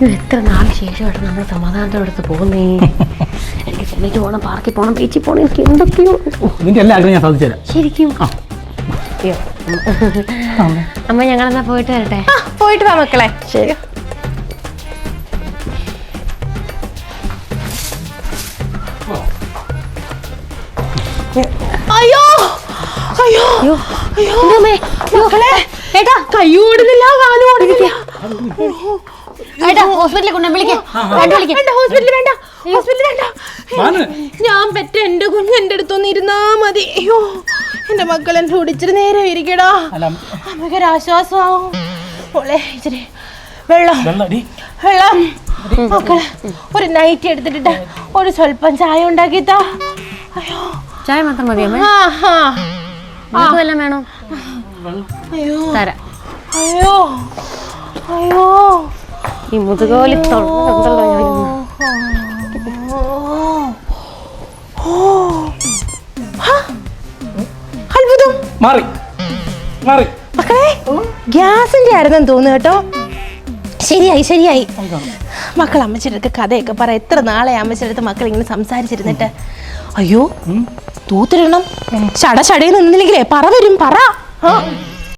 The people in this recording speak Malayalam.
ഇത് എത്ര നാൾ ശേഷമായിട്ട് നമ്മൾ സമാധാനത്തോടെ അടുത്ത് പോകുന്നേ? എനിക്ക് ചെന്നൈക്ക് പോകണം പാർക്കിൽ പോകണം ബീച്ചിൽ പോകണം എനിക്ക് എന്തൊക്കെയോ നിന്റെ എല്ലാ ആഗ്രഹം ഞാൻ സാധിച്ചു തരാം ശരിക്കും അയ്യോ. അമ്മ. ഞങ്ങൾ എന്നാ പോയിട്ട് വരട്ടെ? ആ, പോയിട്ട് വാ മക്കളെ. ശരി. അയ്യോ! അയ്യോ. അയ്യോ. മക്കളെ ഏട്ടാ. കൈ ഓടുന്നില്ല കാലും ഓടുന്നില്ല. ഏട്ടാ ഹോസ്പിറ്റലിൽ കൊണ്ടു വിളിക്കാം. വേണ്ട വേണ്ട ഹോസ്പിറ്റലിൽ വേണ്ട ഹോസ്പിറ്റലിൽ വേണ്ട. വാന്. ഞാൻ പറ്റ എന്റെ കുഞ്ഞ് എന്റെ അടുത്തൊന്ന് ഇരുന്നാ മതി. അയ്യോ എന്റെ മക്കൾ എന്റെ ഒടിച്ചിട്ട് നേരെ ഇരിക്കടാ. അല്ല അമ്മയ്ക്കൊരു ആശ്വാസമാവും ഓളെ ഇച്ചിരി വെള്ളം. വെള്ളം മക്കളെ ഒരു നൈറ്റ് എടുത്തിട്ട് ഒരു സ്വല്പം ചായ ഉണ്ടാക്കിത്താ. അയ്യോ. ചായ മാത്രം മതി അമ്മേ. ആ ആ. നിങ്ങൾക്ക് വല്ലതും വേണോ? അയ്യോ. തരാം. അയ്യോ. അയ്യോ. ഈ മുതുകോലി തൊണ്ടല്ലോ ഞാൻ അത്ഭുതം. മാറി. മാറി. മക്കളെ ഗ്യാസിന്റെ ആയിരുന്നെന്ന് തോന്നുന്നു കേട്ടോ. ശരിയായി ശരിയായി. മക്കൾ അമ്മച്ചിയുടെ അടുത്ത് കഥയൊക്കെ പറ. എത്ര നാളെ അമ്മച്ചിയുടെ അടുത്ത് മക്കൾ ഇങ്ങനെ സംസാരിച്ചിരുന്നിട്ട്? അയ്യോ തൂത്തിരണം ചട ചടയിൽ നിന്നില്ലെങ്കിലേ പറ വരും പറ. ആ.